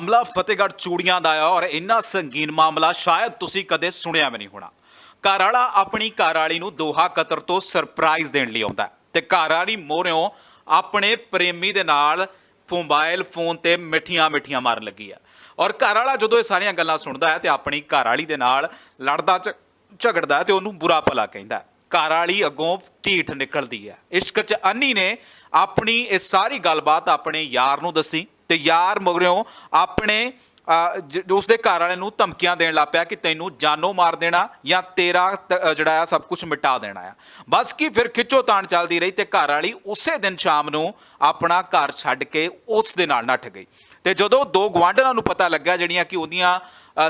ਮਾਮਲਾ ਫਤਿਹਗੜ੍ਹ ਚੂੜੀਆਂ ਦਾ ਹੈ ਔਰ ਇੰਨਾ ਸੰਗੀਨ ਮਾਮਲਾ ਸ਼ਾਇਦ ਤੁਸੀਂ ਕਦੇ ਸੁਣਿਆ ਵੀ ਨਹੀਂ ਹੋਣਾ। ਘਰ ਵਾਲਾ ਆਪਣੀ ਘਰ ਵਾਲੀ ਨੂੰ ਦੋਹਾ ਕਤਰ ਤੋਂ ਸਰਪ੍ਰਾਈਜ਼ ਦੇਣ ਲਈ ਆਉਂਦਾ ਤੇ ਘਰ ਵਾਲੀ ਮੋਹਰਿਓਂ ਆਪਣੇ ਪ੍ਰੇਮੀ ਦੇ ਨਾਲ ਮੋਬਾਈਲ ਫੋਨ ਤੇ ਮਿੱਠੀਆਂ ਮਿੱਠੀਆਂ ਮਾਰਨ ਲੱਗੀ ਆ ਔਰ ਘਰ ਵਾਲਾ ਜਦੋਂ ਇਹ ਸਾਰੀਆਂ ਗੱਲਾਂ ਸੁਣਦਾ ਹੈ ਤੇ ਆਪਣੀ ਘਰ ਵਾਲੀ ਦੇ ਨਾਲ ਲੜਦਾ ਝਗੜਦਾ ਤੇ ਉਹਨੂੰ ਬੁਰਾ ਭਲਾ ਕਹਿੰਦਾ ਘਰ ਵਾਲੀ ਅੱਗੋਂ ਢੀਠ ਨਿਕਲਦੀ ਹੈ। ਇਸ਼ਕ ਚ ਅੰਨੀ ਨੇ ਆਪਣੀ ਇਹ ਸਾਰੀ ਗੱਲਬਾਤ ਆਪਣੇ ਯਾਰ ਨੂੰ ਦੱਸੀ। ਤੇ ਯਾਰ ਮਗਰਿਓਂ ਆਪਣੇ ਅਹ, ਜ- ਉਸਦੇ ਘਰ ਵਾਲੇ ਨੂੰ ਧਮਕੀਆਂ ਦੇਣ ਲੱਗ ਪਿਆ ਕਿ ਤੈਨੂੰ ਜਾਨੋਂ ਮਾਰ ਦੇਣਾ ਜਾਂ ਤੇਰਾ ਜਿਹੜਾ ਆ ਸਭ ਕੁਝ ਮਿਟਾ ਦੇਣਾ ਆ। ਬਸ ਕੀ ਫਿਰ ਖਿੱਚੋ ਤਾਣ ਚੱਲਦੀ ਰਹੀ ਤੇ ਘਰ ਵਾਲੀ ਉਸੇ ਦਿਨ ਸ਼ਾਮ ਨੂੰ ਆਪਣਾ ਘਰ ਛੱਡ ਕੇ ਉਸ ਦੇ ਨਾਲ ਨੱਠ ਗਈ। ਤੇ ਜਦੋਂ ਦੋ ਗਵਾਂਢਣਾਂ ਨੂੰ ਪਤਾ ਲੱਗਾ ਜਿਹੜੀਆਂ ਕਿ ਉਹਦੀਆਂ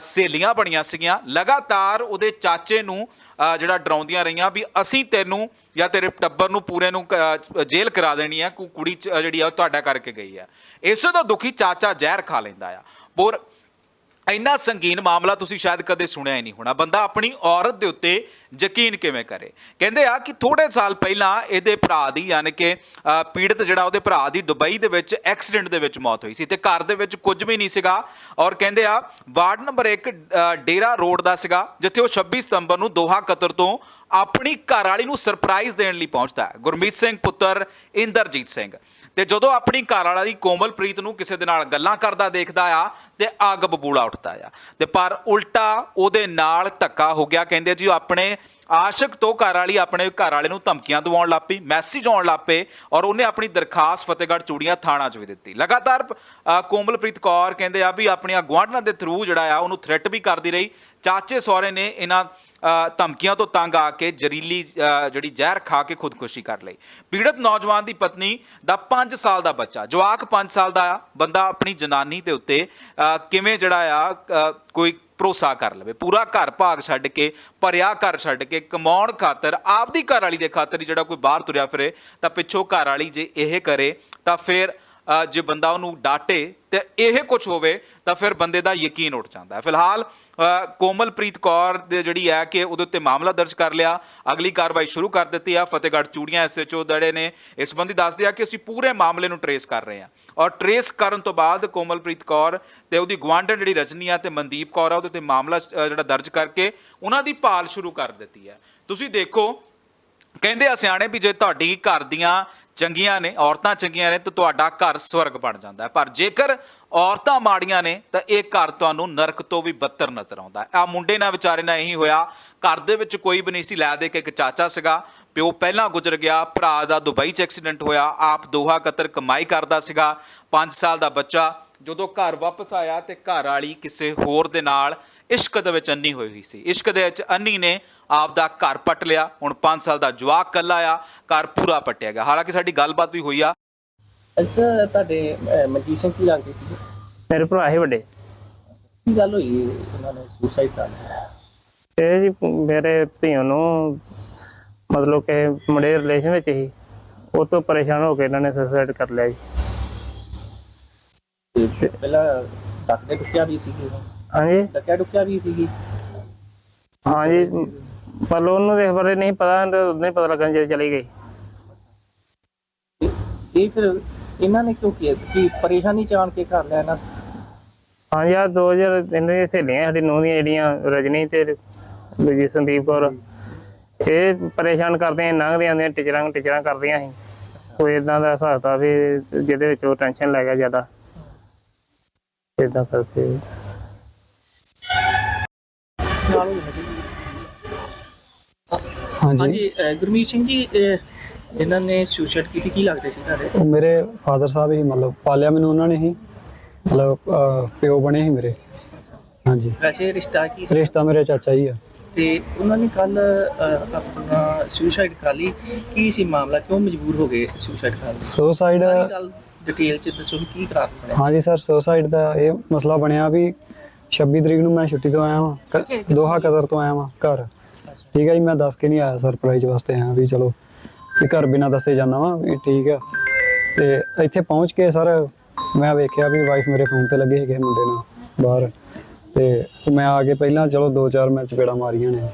ਸਹੇਲੀਆਂ ਬਣੀਆਂ ਸੀਗੀਆਂ, ਲਗਾਤਾਰ ਉਹਦੇ ਚਾਚੇ ਨੂੰ ਜਿਹੜਾ ਡਰਾਉਂਦੀਆਂ ਰਹੀਆਂ ਵੀ ਅਸੀਂ ਤੈਨੂੰ ਜਾਂ ਤੇਰੇ ਟੱਬਰ ਨੂੰ ਪੂਰੇ ਨੂੰ ਜੇਲ੍ਹ ਕਰਾ ਦੇਣੀ ਆ, ਕੋ, ਕੁੜੀ ਚ- ਜਿਹੜੀ ਆ ਉਹ ਤੁਹਾਡਾ ਕਰਕੇ ਗਈ ਆ। ਇਸੇ ਤੋਂ ਦੁਖੀ ਚਾਚਾ ਜ਼ਹਿਰ ਖਾ ਲੈਂਦਾ ਆ। ਪਰ ਇੰਨਾ ਸੰਗੀਨ ਮਾਮਲਾ ਤੁਸੀਂ ਸ਼ਾਇਦ ਕਦੇ ਸੁਣਿਆ ਹੀ ਨਹੀਂ ਹੋਣਾ। ਬੰਦਾ ਆਪਣੀ ਔਰਤ ਦੇ ਉੱਤੇ ਯਕੀਨ ਕਿਵੇਂ ਕਰੇ? ਕਹਿੰਦੇ ਆ ਕਿ ਥੋੜੇ ਸਾਲ ਪਹਿਲਾਂ ਇਹਦੇ ਭਰਾ ਦੀ, ਯਾਨੀ ਕਿ ਪੀੜਤ ਜਿਹੜਾ ਉਹਦੇ ਭਰਾ ਦੀ ਦੁਬਈ ਦੇ ਵਿੱਚ ਐਕਸੀਡੈਂਟ ਦੇ ਵਿੱਚ ਮੌਤ ਹੋਈ ਸੀ ਤੇ ਘਰ ਦੇ ਵਿੱਚ ਕੁਝ ਵੀ ਨਹੀਂ ਸੀਗਾ ਔਰ ਕਹਿੰਦੇ ਆ ਵਾਰਡ ਨੰਬਰ 1 ਡੇਰਾ ਰੋਡ ਦਾ ਸੀਗਾ, ਜਿੱਥੇ ਉਹ 26 ਸਤੰਬਰ ਨੂੰ ਦੋਹਾ ਕਤਰ ਤੋਂ ਆਪਣੀ ਘਰ ਵਾਲੀ ਨੂੰ ਸਰਪ੍ਰਾਈਜ਼ ਦੇਣ ਲਈ ਪਹੁੰਚਦਾ ਹੈ। ਗੁਰਮੀਤ ਸਿੰਘ ਪੁੱਤਰ ਇੰਦਰਜੀਤ ਸਿੰਘ। ਤੇ ਜਦੋਂ ਆਪਣੀ ਘਰ ਵਾਲਾ ਦੀ ਕੋਮਲਪ੍ਰੀਤ ਨੂੰ ਕਿਸੇ ਦੇ ਨਾਲ ਗੱਲਾਂ ਕਰਦਾ ਦੇਖਦਾ ਆ, ਤੇ ਅੱਗ ਬਬੂਲਾ ਉੱਠਦਾ ਆ। ਤੇ ਪਰ ਉਲਟਾ ਉਹਦੇ ਨਾਲ ਧੱਕਾ ਹੋ ਗਿਆ, ਕਹਿੰਦੇ ਜੀ ਉਹ ਆਪਣੇ ਆਸ਼ਿਕ ਤੋਂ ਘਰ ਵਾਲੀ ਆਪਣੇ ਘਰ ਵਾਲੇ ਨੂੰ ਧਮਕੀਆਂ ਦਿਵਾਉਣ ਲੱਗ ਪਈ ਮੈਸੇਜ ਆਉਣ ਲੱਗ ਪਏ ਔਰ ਉਹਨੇ ਆਪਣੀ ਦਰਖਾਸਤ ਫਤਿਹਗੜ੍ਹ ਚੂੜੀਆਂ ਥਾਣਾ 'ਚ ਵੀ ਦਿੱਤੀ। ਲਗਾਤਾਰ ਕੋਮਲਪ੍ਰੀਤ ਕੌਰ ਕਹਿੰਦੇ ਆ ਵੀ ਆਪਣੀਆਂ ਗੁਆਂਢਣਾਂ ਦੇ ਥਰੂ ਜਿਹੜਾ ਆ, ਉਹਨੂੰ ਥ੍ਰੈਟ ਵੀ ਕਰਦੀ ਰਹੀ। ਚਾਚੇ ਸਹੁਰੇ ਨੇ ਇਹਨਾਂ ਧਮਕੀਆਂ ਤੋਂ ਤੰਗ ਆ ਕੇ ਜ਼ਰੀਲੀ ਜਿਹੜੀ ਜ਼ਹਿਰ ਖਾ ਕੇ ਖੁਦਕੁਸ਼ੀ ਕਰ ਲਈ। ਪੀੜਤ ਨੌਜਵਾਨ ਦੀ ਪਤਨੀ ਦਾ 5 ਸਾਲ ਦਾ ਬੱਚਾ, ਜਵਾਕ 5 ਸਾਲ ਦਾ ਆ, ਬੰਦਾ ਆਪਣੀ ਜਨਾਨੀ ਦੇ ਉੱਤੇ ਕਿਵੇਂ ਜਿਹੜਾ ਆ ਕੋਈ ਭਰੋਸਾ ਕਰ ਲਵੇ। ਪੂਰਾ ਘਰ ਭਾਗ ਛੱਡ ਕੇ, ਭਰਿਆ ਘਰ ਛੱਡ ਕੇ, ਕਮਾਉਣ ਖਾਤਰ, ਆਪਦੀ ਘਰ ਵਾਲੀ ਦੇ ਖਾਤਰ ਜਿਹੜਾ ਕੋਈ ਬਾਹਰ ਤੁਰਿਆ ਫਿਰੇ, ਤਾਂ ਪਿੱਛੋਂ ਘਰ ਵਾਲੀ ਜੇ ਇਹ ਕਰੇ, ਤਾਂ ਫਿਰ ਜੇ ਬੰਦਾ ਉਹਨੂੰ ਡਾਟੇ ਤੇ ਇਹ ਕੁਝ ਹੋਵੇ, ਤਾਂ ਫਿਰ ਬੰਦੇ ਦਾ ਯਕੀਨ ਉੱਠ ਜਾਂਦਾ ਹੈ। ਫਿਲਹਾਲ ਕੋਮਲਪ੍ਰੀਤ ਕੌਰ ਦੇ ਜਿਹੜੀ ਹੈ ਕਿ ਉਹਦੇ ਉੱਤੇ ਮਾਮਲਾ ਦਰਜ ਕਰ ਲਿਆ। ਅਗਲੀ ਕਾਰਵਾਈ ਸ਼ੁਰੂ ਕਰ ਦਿੱਤੀ ਆ। ਫਤਿਹਗੜ੍ਹ ਚੂੜੀਆਂ ਐਸਐਚਓ ਦੜੇ ਨੇ। ਇਸ ਸੰਬੰਧੀ ਦੱਸਦੇ ਆ ਕਿ ਅਸੀਂ ਪੂਰੇ ਮਾਮਲੇ ਨੂੰ ਟਰੇਸ ਕਰ ਰਹੇ ਹਾਂ ਔਰ ਟਰੇਸ ਕਰਨ ਤੋਂ ਬਾਅਦ ਕੋਮਲਪ੍ਰੀਤ ਕੌਰ ਤੇ ਉਹਦੀ ਗੁਆਂਢਣ ਜਿਹੜੀ ਰਜਨੀ ਆ ਤੇ ਮਨਦੀਪ ਕੌਰ ਆ, ਉਹਦੇ ਉੱਤੇ ਮਾਮਲਾ ਜਿਹੜਾ ਦਰਜ ਕਰਕੇ ਉਹਨਾਂ ਦੀ ਭਾਲ ਸ਼ੁਰੂ ਕਰ ਦਿੱਤੀ ਹੈ। ਤੁਸੀਂ ਦੇਖੋ ਕਹਿੰਦੇ ਆ ਸਿਆਣੇ ਵੀ ਜੇ ਤੁਹਾਡੀ ਘਰ ਦੀਆਂ ਚੰਗੀਆਂ ਨੇ, ਔਰਤਾਂ ਚੰਗੀਆਂ ਨੇ, ਤਾਂ ਤੁਹਾਡਾ ਘਰ ਸਵਰਗ ਬਣ ਜਾਂਦਾ ਹੈ। ਪਰ ਜੇਕਰ ਔਰਤਾਂ ਮਾੜੀਆਂ ਨੇ, ਤਾਂ ਇਹ ਘਰ ਤੁਹਾਨੂੰ ਨਰਕ ਤੋਂ ਵੀ ਬੱਤਰ ਨਜ਼ਰ ਆਉਂਦਾ ਹੈ। ਆ ਮੁੰਡੇ ਨਾਲ ਵਿਚਾਰੇ ਨਾਲ ਇਹੀ ਹੋਇਆ। ਘਰ ਦੇ ਵਿੱਚ ਕੋਈ ਵੀ ਨਹੀਂ ਸੀ, ਲੈ ਦੇ ਕੇ ਇੱਕ ਚਾਚਾ ਸੀਗਾ। ਪਿਓ ਪਹਿਲਾਂ ਗੁਜ਼ਰ ਗਿਆ, ਭਰਾ ਦਾ ਦੁਬਈ 'ਚ ਐਕਸੀਡੈਂਟ ਹੋਇਆ। ਆਪ ਦੋਹਾ ਕਤਰ ਕਮਾਈ ਕਰਦਾ ਸੀਗਾ। 5 ਸਾਲ ਦਾ ਬੱਚਾ। ਜਦੋਂ ਘਰ ਵਾਪਸ ਆਇਆ ਤੇ ਘਰ ਵਾਲੀ ਕਿਸੇ ਹੋਰ ਦੇ ਨਾਲ ਇਸ਼ਕ ਦੇ ਵਿੱਚ ਅੰਨੀ ਹੋਈ ਹੋਈ ਸੀ। ਇਸ਼ਕ ਦੇ ਵਿੱਚ ਅੰਨੀ ਨੇ ਆਪਦਾ ਘਰ ਪਟ ਲਿਆ। ਹੁਣ 5 ਸਾਲ ਦਾ ਜਵਾਕ ਕੱਲਾ ਆ ਘਰ ਪੂਰਾ ਪਟਿਆ ਗਿਆ। ਹਾਲਾਂਕਿ ਸਾਡੀ ਗੱਲਬਾਤ ਵੀ ਹੋਈ ਆ। ਅੱਛਾ ਤੁਹਾਡੇ ਮਨਜੀਤ ਸਿੰਘ ਕੀ ਲੱਗਦੇ ਸੀ ਮੇਰੇ ਭਰਾ ਹੀ ਵੱਡੇ। ਕੀ ਗੱਲ ਹੋਈ? ਉਹਨਾਂ ਨੇ ਸੁਸਾਈਡ ਕਰ ਲਿਆ। ਇਹ ਜੀ ਮੇਰੇ ਧੀਆਂ ਨੂੰ ਮਤਲਬ ਕਿ ਮੁੰਡੇ ਰਿਲੇਸ਼ਨ ਵਿੱਚ ਹੀ ਉਹ ਤੋਂ ਪਰੇਸ਼ਾਨ ਹੋ ਕੇ ਇਹਨਾਂ ਨੇ ਸੁਸਾਈਡ ਕਰ ਲਿਆ ਜੀ। ਪਹਿਲਾਂ ਡੱਕਦੇ ਡੁੱਕਿਆ ਵੀ ਸੀਗੀ ਉਹ। ਹਾਂਜੀ। ਡੱਕਿਆ ਡੁੱਕਿਆ ਵੀ ਸੀਗੀ? ਹਾਂਜੀ ਪਰ ਉਹਨੂੰ ਦੇ ਬਾਰੇ ਨਹੀਂ ਪਤਾ ਨਹੀਂ ਪਤਾ ਲੱਗਣ ਜੇ ਚਲੀ ਗਈ। ਇਹ ਫਿਰ ਇਹਨਾਂ ਨੇ ਕਿਉਂ ਕੀਤਾ? ਕਿ ਪਰੇਸ਼ਾਨੀ ਚਾਣ ਕੇ ਕਰ ਲਿਆ ਇਹਨਾਂ ਆ 2000 ਇਹਨਾਂ ਦੀਆਂ ਸਹੇਲੀਆਂ ਸਾਡੀ ਨੂੰਹ ਦੀਆਂ ਜਿਹੜੀਆਂ ਰਜਨੀ ਤੇ ਦੂਜੀ ਸੰਦੀਪ ਕੌਰ। ਇਹ ਪਰੇਸ਼ਾਨ ਕਰਦੀਆਂ ਲੰਘਦੀਆਂ ਆਉਂਦੀਆਂ ਟੀਚਰਾਂ ਟੀਚਰਾਂ ਕਰਦੀਆਂ ਸੀ। ਕੋਈ ਇਦਾਂ ਦਾ ਹਿਸਾਬ ਤਾ ਵੀ ਜਿਹਦੇ ਵਿੱਚ ਉਹ ਟੈਨਸ਼ਨ ਲੈ ਗਿਆ ਜ਼ਿਆਦਾ। ਇਦਾਂ ਕਰਕੇ। ਨਾਲ ਹੋਈ ਹੈਗੀ। ਹਾਂਜੀ। ਹਾਂਜੀ ਅਹ, ਗੁਰਮੀਤ ਸਿੰਘ ਜੀ ਅਹ, ਇਹਨਾਂ ਨੇ ਸੁਸਾਈਡ ਕੀਤੀ ਕੀ ਲੱਗਦੇ ਸੀ ਤੁਹਾਡੇ? ਉਹ ਮੇਰੇ ਫਾਦਰ ਸਾਹਿਬ ਹੀ ਮਤਲਬ ਪਾਲਿਆ ਮੈਨੂੰ ਉਹਨਾਂ ਨੇ ਹੀ। ਮਤਲਬ ਅਹ, ਪਿਓ ਬਣੇ ਸੀ ਮੇਰੇ। ਹਾਂਜੀ। ਵੈਸੇ ਰਿਸ਼ਤਾ ਕੀ ਸੀ? ਰਿਸ਼ਤਾ ਮੇਰੇ ਚਾਚਾ ਜੀ ਆ। ਤੇ ਉਹਨਾਂ ਨੇ ਕੱਲ ਆਪਣਾ ਸੁਸਾਈਡ ਕਰ ਲਈ। ਕੀ ਸੀ ਮਾਮਲਾ? ਕਿਉਂ ਮਜਬੂਰ ਹੋ ਗਏ ਸੁਸਾਈਡ ਕਰਨ ਲਈ ਸੁਸਾਈਡ ਸਾਰੀ ਗੱਲ ਡਿਟੇਲ ਚ ਦੱਸੋ ਵੀ ਕੀ ਕਾਰਨ ਬਣਿਆ? ਹਾਂਜੀ ਸਰ ਸੁਸਾਈਡ ਦਾ ਇਹ ਮਸਲਾ ਬਣਿਆ ਵੀ 26 ਤਰੀਕ ਨੂੰ ਮੈਂ ਛੁੱਟੀ ਤੋਂ ਆਇਆ ਵਾਂ ਦੋਹਾ ਕਦਰ ਤੋਂ ਆਇਆ ਵਾਂ ਘਰ। ਠੀਕ ਹੈ ਜੀ ਮੈਂ ਦੱਸ ਕੇ ਨਹੀਂ ਆਇਆ ਸਰਪ੍ਰਾਈਜ਼ ਵਾਸਤੇ ਆਇਆ ਵੀ ਚਲੋ ਵੀ ਘਰ ਬਿਨਾਂ ਦੱਸੇ ਜਾਣਾ ਵਾਂ ਵੀ ਠੀਕ ਆ। ਤੇ ਇੱਥੇ ਪਹੁੰਚ ਕੇ ਸਰ ਮੈਂ ਵੇਖਿਆ ਵੀ ਵਾਈਫ ਮੇਰੇ ਫੋਨ ਤੇ ਲੱਗੇ ਸੀਗੇ ਮੁੰਡੇ ਨਾਲ ਬਾਹਰ। ਤੇ ਮੈਂ ਆ ਕੇ ਪਹਿਲਾਂ ਚਲੋ 2-4 ਮੈਚ ਪੇੜਾ ਮਾਰੀਆਂ ਨੇ।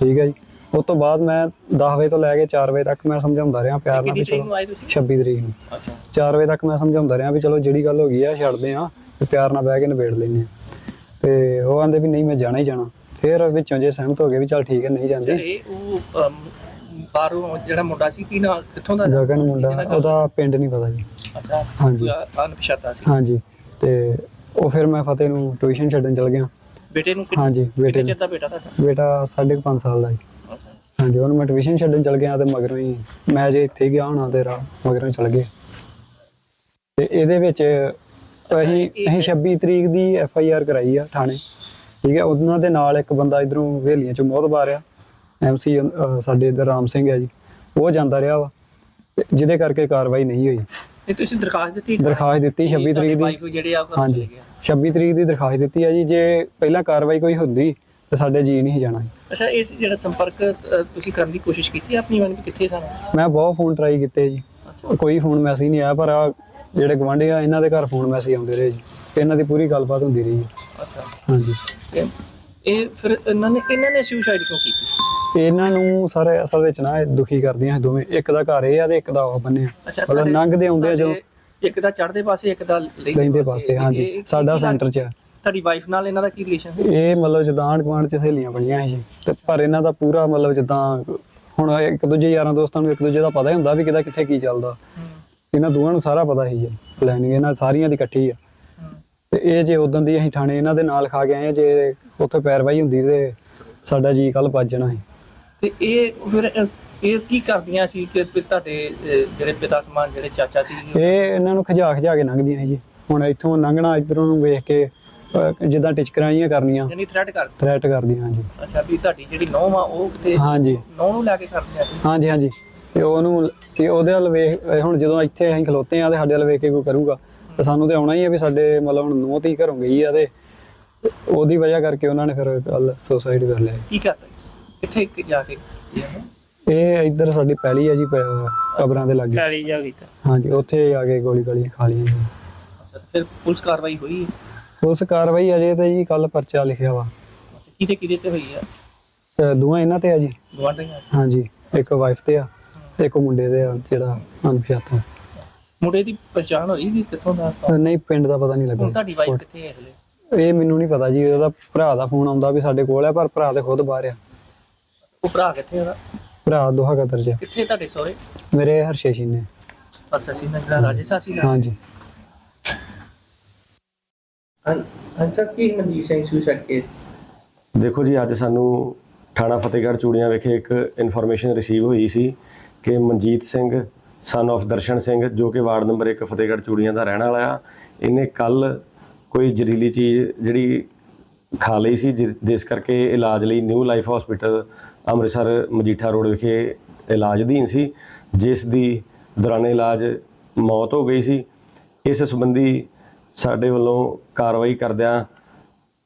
ਠੀਕ ਹੈ ਜੀ। ਉਸ ਤੋਂ ਬਾਅਦ ਮੈਂ 10 ਵਜੇ ਤੋਂ ਲੈ ਕੇ 4 ਵਜੇ ਤੱਕ ਮੈਂ ਸਮਝਾਉਂਦਾ ਰਿਹਾ ਪਿਆਰ ਨਾਲ ਕਿੰਨੀ ਵੀ ਤਰੀਕ ਚਲੋ ਨੂੰ ਆਏ ਤੁਸੀਂ? 26 ਤਰੀਕ ਨੂੰ। ਅੱਛਾ। 4 ਵਜੇ ਤੱਕ ਮੈਂ ਸਮਝਾਉਂਦਾ ਰਿਹਾ ਵੀ ਚਲੋ ਜਿਹੜੀ ਗੱਲ ਹੋ ਗਈ ਆ ਛੱਡਦੇ ਆ ਵੀ ਪਿਆਰ ਨਾਲ ਬਹਿ ਕੇ ਨਿਬੇੜ ਲੈਂਦੇ ਆ। ਤੇ ਉਹ ਆਂਦੇ ਵੀ ਨਹੀਂ ਮੈਂ ਜਾਣਾ ਹੀ ਜਾਣਾ। ਫਿਰ ਵਿੱਚੋਂ ਜੇ ਸਹਿਮਤ ਹੋ ਗਏ ਵੀ ਚੱਲ ਠੀਕ ਹੈ ਨਹੀਂ ਜਾਂਦੇ। ਇਹ ਉਹ ਅਮ, ਬਾਹਰੋਂ ਜਿਹੜਾ ਮੁੰਡਾ ਸੀ ਕੀ ਨਾ ਕਿੱਥੋਂ ਦਾ? ਗਗਨ ਮੁੰਡਾ ਉਹਦਾ ਪਿੰਡ ਨਹੀਂ ਪਤਾ ਜੀ। ਅੱਛਾ ਹਾਂਜੀ। ਅਨਪਛਾਤਾ ਸੀ। ਹਾਂਜੀ। ਤੇ ਉਹ ਫਿਰ ਮੈਂ ਫਤਿਹ ਨੂੰ ਟਿਊਸ਼ਨ ਛੱਡਣ ਚਲ ਗਿਆ। ਬੇਟੇ ਨੂੰ ਕਿੰਨੇ ਹਾਂਜੀ ਬੇਟੇ ਚਿਰ ਦਾ ਬੇਟਾ ਤੁਹਾਡਾ? ਬੇਟਾ 5.5 ਸਾਲ ਦਾ ਜੀ। ਅੱਛਾ। ਹਾਂਜੀ ਉਹਨੂੰ ਮੈਂ ਟਿਊਸ਼ਨ ਛੱਡਣ ਚਲ ਗਿਆ ਤੇ ਮਗਰੋਂ ਹੀ ਮੈਂ ਜੇ ਇੱਥੇ ਗਿਆ ਹੋਣਾ ਤੇ ਰਾ ਮਗਰੋਂ ਚਲ ਗਏ। ਤੇ ਇਹਦੇ ਵਿੱਚ ਅਸੀਂ ਅਸੀਂ 26 ਤਰੀਕ ਦੀ ਐਫ ਆਈ ਆਰ ਕਰਾਈ ਆ ਥਾਣੇ। ਠੀਕ ਹੈ ਉਹਨਾਂ ਦੇ ਨਾਲ ਇੱਕ ਬੰਦਾ ਇਧਰੋਂ ਹਵੇਲੀਆਂ ਚੋਂ ਮੋਹਤਬਾਰ ਆ ਐਮ ਸੀ ਸਾਡੇ ਇਧਰ ਰਾਮ ਸਿੰਘ ਹੈ ਜੀ। ਉਹ ਜਾਂਦਾ ਰਿਹਾ ਵਾ। ਤੇ ਜਿਹਦੇ ਕਰਕੇ ਕਾਰਵਾਈ ਨਹੀਂ ਹੋਈ। ਇਹ ਤੁਸੀਂ ਦਰਖਾਸਤ ਦਿੱਤੀ ਦਰਖਾਸਤ ਦਿੱਤੀ 26 ਤਰੀਕ ਦੀ। ਜਿਹੜੇ ਆ ਹਾਂਜੀ। ਚਲੇ ਗਿਆ। 26 ਤਰੀਕ ਦੀ ਦਰਖਾਸਤ ਦਿੱਤੀ ਆ ਜੀ। ਜੇ ਪਹਿਲਾਂ ਕਾਰਵਾਈ ਕੋਈ ਹੁੰਦੀ ਤੇ ਸਾਡੇ ਜੀ ਨਹੀਂ ਜਾਣਾ ਅੱਛਾ ਇਸ ਜਿਹੜਾ ਸੰਪਰਕ ਤੁਸੀਂ ਕਰਨ ਦੀ ਕੋਸ਼ਿਸ਼ ਕੀਤੀ ਆਪਣੀ ਮਨ ਵੀ ਕਿੱਥੇ ਸਨ? ਮੈਂ ਬਹੁਤ ਫੋਨ ਟਰਾਈ ਕੀਤੇ ਜੀ। ਕੋਈ ਫੋਨ ਮੈਸੇਜ ਨਹੀਂ ਆਇਆ ਪਰ ਆ ਜਿਹੜੇ ਗਵਾਂਢੀ ਆ ਇਹਨਾਂ ਦੇ ਘਰ ਫੋਨ ਮੈਸੇਜ ਆਉਂਦੇ ਰਹੇ ਜੀ। ਤੇ ਇਹਨਾਂ ਦੀ ਪੂਰੀ ਗੱਲਬਾਤ ਹੁੰਦੀ ਰਹੀ ਹੈ ਅੱਛਾ। ਹਾਂਜੀ। ਤੇ ਇਹ ਫਿਰ ਇਹਨਾਂ ਨੇ ਇਹਨਾਂ ਨੇ ਸੁਸਾਈਡ ਕਿਉਂ ਕੀਤੀ? ਇਹਨਾਂ ਨੂੰ ਸਾਰੇ ਅਸਲ ਵਿੱਚ ਨਾ ਇਹ ਦੁਖੀ ਕਰਦੀਆਂ ਇਹ ਦੋਵੇਂ। ਇੱਕ ਦਾ ਘਰ ਇਹ ਆ ਤੇ ਇੱਕ ਦਾ ਉਹ ਬੰਨਿਆ ਅੱਛਾ ਮਤਲਬ ਤੁਹਾਡੇ- ਲੰਘਦੇ ਆਉਂਦੇ ਆ ਜਦੋਂ ਤੁਹਾਡੇ ਇੱਕ ਦਾ ਚੜ੍ਹਦੇ ਪਾਸੇ ਇੱਕ ਦਾ ਲੈਂਦੇ ਪਾਸੇ। ਹਾਂਜੀ ਇਹ- ਇਹ ਸਾਡਾ ਸੈਂਟਰ 'ਚ ਆ। ਤੁਹਾਡੀ ਵਾਈਫ ਨਾਲ ਇਹਨਾਂ ਦਾ ਕੀ ਰਿਲੇਸ਼ਨ ਇਹ ਮਤਲਬ ਜਿੱਦਾਂ ਆਂਢ ਗੁਆਂਢ 'ਚ ਸਹੇਲੀਆਂ ਬਣੀਆਂ ਸੀ ਜੀ। ਤੇ ਪਰ ਇਹਨਾਂ ਦਾ ਪੂਰਾ ਮਤਲਬ ਜਿੱਦਾਂ ਹੁਣ ਇੱਕ ਦੂਜੇ ਯਾਰਾਂ ਦੋਸਤਾਂ ਨੂੰ ਇੱਕ ਦੂਜੇ ਦਾ ਪਤਾ ਹੀ ਹੁੰਦਾ ਵੀ ਕਿਹਦਾ ਕਿੱਥੇ ਕੀ ਚੱਲਦਾ। ਇਹਨਾਂ ਦੋਵਾਂ ਨੂੰ ਸਾਰਾ ਪਤਾ ਹੀ ਹੈ ਪਲੈਨਿੰਗ ਇਹਨਾਂ ਸਾਰੀਆਂ ਦੀ ਇਕੱਠੀ ਆ। ਤੇ ਇਹ ਜੇ ਉਦੋਂ ਦੀ ਅਸੀਂ ਥਾਣੇ ਇਹਨਾਂ ਦੇ ਨਾਲ ਖਾ ਕੇ ਆਏ ਜੇ ਉੱਥੇ ਪੈਰਵਾਈ ਹੁੰਦੀ ਤੇ ਸਾਡਾ ਜੀ ਕੱਲ ਭੱਜ ਜਾਣਾ ਸੀ। ਤੇ ਇਹ ਫਿਰ ਇਹ ਕੀ ਕਰਦੀਆਂ ਸੀ ਕਿ ਤੁਹਾਡੇ ਜਿਹੜੇ ਪਿਤਾ ਸਮਾਨ ਜਿਹੜੇ ਚਾਚਾ ਸੀ? ਇਹ ਇਹਨਾਂ ਨੂੰ ਖਜਾ ਖਜਾ ਕੇ ਲੰਘਦੀਆਂ ਸੀ ਜੀ। ਹੁਣ ਇੱਥੋਂ ਲੰਘਣਾ ਇਧਰੋਂ ਨੂੰ ਵੇਖ ਕੇ ਜਿੱਦਾਂ ਟਿਚਕਰਾਈਆਂ ਕਰਨੀਆਂ। ਯਾਨੀ ਥ੍ਰੈਟ ਕਰ ਥ੍ਰੈਟ ਕਰਦੀਆਂ ਹਾਂਜੀ। ਅੱਛਾ ਵੀ ਤੁਹਾਡੀ ਜਿਹੜੀ ਨੌਂ ਆ ਉਹ ਤੇ ਹਾਂਜੀ। ਨੌਂ ਨੂੰ ਲੈ ਕੇ ਕਰਦੀਆਂ ਹਾਂਜੀ ਹਾਂਜੀ। ਤੇ ਉਹਨੂੰ ਤੇ ਉਹਦੇ ਵੱਲ ਵੇਖ ਹੁਣ ਜਦੋਂ ਇੱਥੇ ਅਸੀਂ ਖਲੋਤੇ ਆ ਤੇ ਸਾਡੇ ਵੱਲ ਵੇਖ ਕੇ ਕੋਈ ਕਰੂਗਾ ਤੇ ਸਾਨੂੰ ਤੇ ਆਉਣਾ ਹੀ ਆ ਵੀ ਸਾਡੇ ਮਤਲਬ ਹੁਣ ਨੂੰਹ ਧੀ ਘਰੋਂ ਗਈ ਆ ਤੇ ਉਹਦੀ ਵਜ੍ਹਾ ਕਰਕੇ ਉਹਨਾਂ ਨੇ ਫਿਰ ਕੱਲ ਸੁਸਾਈਡ ਕਰ ਲਿਆ। ਕੀ ਕਰਤਾ ਕਿੱਥੇ ਕਿ ਜਾ ਕੇ? ਇਹ ਇੱਧਰ ਸਾਡੀ ਪੈਲੀ ਆ ਜੀ ਕਬਰਾਂ ਦੇ ਲਾਗੇ। ਕਾਲੀ ਜਾ ਕੀਤਾ। ਹਾਂਜੀ ਉੱਥੇ ਆ ਕੇ ਗੋਲੀ ਗਾਲੀਆਂ ਖਾ ਅੱਛਾ ਫਿਰ ਪੁਲਿਸ ਕਾਰਵਾਈ ਹੋਈ? ਉਸ ਕਾਰਵਾਈ ਅਜੇ ਤੇ ਜੀ ਕੱਲ ਪਰਚਾ ਲਿਖਿਆ ਵਾ। ਕਿਤੇ ਕਿਤੇ ਤੇ ਹੋਈ ਆ? ਤੇ ਦੋਵਾਂ ਇਹਨਾਂ ਤੇ ਆ ਜੀ। ਗਵਾਂਢੀਆਂ ਹਾਂਜੀ ਇੱਕ ਵਾਈਫ ਤੇ ਆ। ਤੇ ਇੱਕ ਮੁੰਡੇ ਤੇ ਆ ਜਿਹੜਾ ਅਨਪਛਾਤਾ ਮੁੰਡੇ ਦੀ ਪਛਾਣ ਹੋਈ ਕਿ ਕਿੱਥੋਂ ਦਾ? ਨਹੀਂ ਪਿੰਡ ਦਾ ਪਤਾ ਨਹੀਂ ਹੁਣ ਲੱਗਾ ਤੁਹਾਡੀ ਵਾਈਫ ਕਿੱਥੇ ਹੈ ਹਲੇ ਇਹ ਮੈਨੂੰ ਨਹੀਂ ਪਤਾ ਜੀ ਉਹਦਾ ਭਰਾ ਦਾ ਫੋਨ ਆਉਂਦਾ ਵੀ ਸਾਡੇ ਕੋਲ ਆ ਪਰ ਭਰਾ ਤੇ ਖੁਦ ਬਾਹਰ ਆ। ਉਹ ਭਰਾ ਕਿੱਥੇ ਉਹਦਾ? ਭਰਾ ਦੋਹਾ ਕਤਰ ਚ। ਕਿੱਥੇ ਤੁਹਾਡੇ ਸਹੁਰੇ? ਮੇਰੇ ਹਰਸ਼ੇਸ਼ੀ ਨੇ। ਅੱਛਾ ਸੀ ਨਾ ਜਿਹੜਾ ਰਾਜੇਸਾਸੀ ਦਾ? ਹਾਂਜੀ। ਅੰਸਰ ਕੀ ਮਨਜੀਤ ਸਿੰਘ ਸੁਸਾਈਡ ਕੇ ਦੇਖੋ ਜੀ ਅੱਜ ਸਾਨੂੰ ਥਾਣਾ ਫਤਿਹਗੜ੍ਹ ਚੂੜੀਆਂ ਵਿਖੇ ਇੱਕ ਇਨਫੋਰਮੇਸ਼ਨ ਰਿਸੀਵ ਹੋਈ ਸੀ ਕਿ ਮਨਜੀਤ ਸਿੰਘ ਸਨ of ਦਰਸ਼ਨ ਸਿੰਘ, ਜੋ ਕਿ ਵਾਰਡ ਨੰਬਰ 1 ਫਤਿਹਗੜ੍ਹ ਚੂੜੀਆਂ ਦਾ ਰਹਿਣ ਵਾਲਾ ਆ, ਇਹਨੇ ਕੱਲ ਕੋਈ ਜ਼ਹਿਰੀਲੀ ਚੀਜ਼ ਜਿਹੜੀ ਖਾ ਲਈ ਸੀ, ਜਿਸ ਜਿਸ ਕਰਕੇ ਇਲਾਜ ਲਈ new life hospital Amritsar Majitha road ਵਿਖੇ ਇਲਾਜ ਅਧੀਨ ਸੀ, ਜਿਸ ਦੀ ਦੌਰਾਨ ਇਲਾਜ ਮੌਤ ਹੋ ਗਈ ਸੀ। ਇਸ ਸੰਬੰਧੀ ਸਾਡੇ ਵੱਲੋਂ ਕਾਰਵਾਈ ਕਰਦਿਆਂ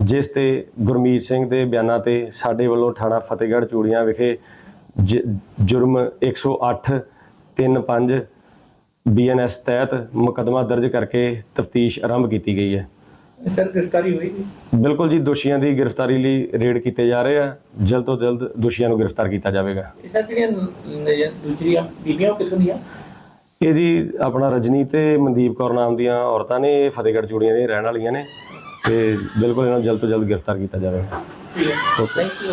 ਜਿਸ ਤੇ ਗੁਰਮੀਤ ਸਿੰਘ ਦੇ ਬਿਆਨਾਂ ਤੇ ਸਾਡੇ ਵੱਲੋਂ ਥਾਣਾ ਫਤਿਹਗੜ੍ਹ ਚੂੜੀਆਂ ਵਿਖੇ ਜੁਰਮ 108 35 ਬੀਐਨਐਸ ਤਹਿਤ ਮੁਕੱਦਮਾ ਦਰਜ ਕਰਕੇ ਤਫਤੀਸ਼ ਆਰੰਭ ਕੀਤੀ ਗਈ ਹੈ। ਸਰ ਗ੍ਰਿਫਤਾਰੀ ਹੋਈ ਬਿਲਕੁਲ ਜੀ ਦੋਸ਼ੀਆਂ ਦੀ ਗ੍ਰਿਫਤਾਰੀ ਲਈ ਰੇਡ ਕੀਤੇ ਜਾ ਰਹੇ ਆ। ਜਲਦ ਤੋਂ ਜਲਦ ਦੋਸ਼ੀਆਂ ਨੂੰ ਗ੍ਰਿਫਤਾਰ ਕੀਤਾ ਜਾਵੇਗਾ। ਸਰ ਜਿਹੜੀਆਂ ਦੂਜਰੀਆਂ ਬੀਬੀਆਂ ਕਿੱਥੋਂ ਦੀਆਂ? ਇਹ ਜੀ ਆਪਣਾ ਰਜਨੀ ਤੇ ਮਨਦੀਪ ਕੌਰ ਨਾਮ ਦੀਆਂ ਔਰਤਾਂ ਨੇ ਇਹ ਫਤਿਹਗੜ੍ਹ ਚੂੜੀਆਂ ਦੇ ਰਹਿਣ ਵਾਲੀਆਂ ਨੇ। ਤੇ ਬਿਲਕੁਲ ਇਹਨਾਂ ਨੂੰ ਜਲਦ ਤੋਂ ਜਲਦ ਗ੍ਰਿਫਤਾਰ ਕੀਤਾ ਜਾਵੇਗਾ ਠੀਕ ਹੈ ਥੈਂਕ ਯੂ